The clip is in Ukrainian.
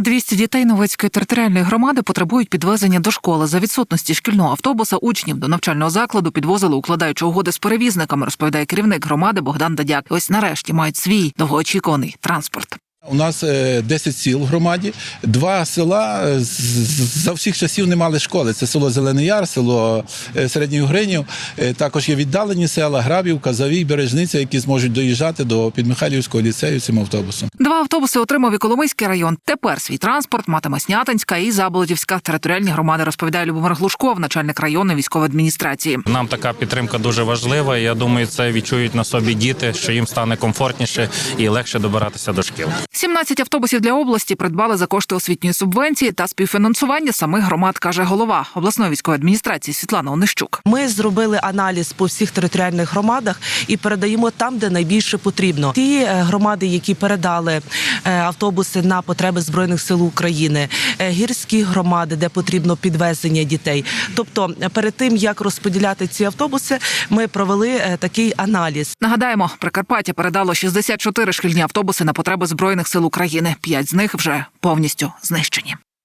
200 дітей Новецької територіальної громади потребують підвезення до школи. За відсутності шкільного автобуса учнів до навчального закладу підвозили, укладаючи угоди з перевізниками, розповідає керівник громади Богдан Дадяк. Ось нарешті мають свій довгоочікуваний транспорт. У нас е, 10 сіл в громаді. Два села е, за всіх часів не мали школи. Це село Зелений Яр, село е, Середній Угринів. Е, Також є віддалені села Грабівка, Завій, Бережниця, які зможуть доїжджати до Підмихайлівського ліцею цим автобусом. Два автобуси отримав і Коломийський район. Тепер свій транспорт матиме Снятинська і Заболотівська територіальні громади, розповідає Любомир Глушков, начальник районної військової адміністрації. Нам така підтримка дуже важлива. Я думаю, це відчують на собі діти, що їм стане комфортніше і легше добиратися до шкіл. 17 автобусів для області придбали за кошти освітньої субвенції та співфінансування самих громад, каже голова обласної військової адміністрації Світлана Онищук. Ми зробили аналіз по всіх територіальних громадах і передаємо там, де найбільше потрібно. Ті е, громади, які передали е, автобуси на потреби збройних сил України, е, гірські громади, де потрібно підвезення дітей. Тобто, перед тим як розподіляти ці автобуси, ми провели такий аналіз. Нагадаємо, Прикарпаття передало 64 шкільні автобуси на потреби збройних сил України. П'ять з них вже повністю знищені.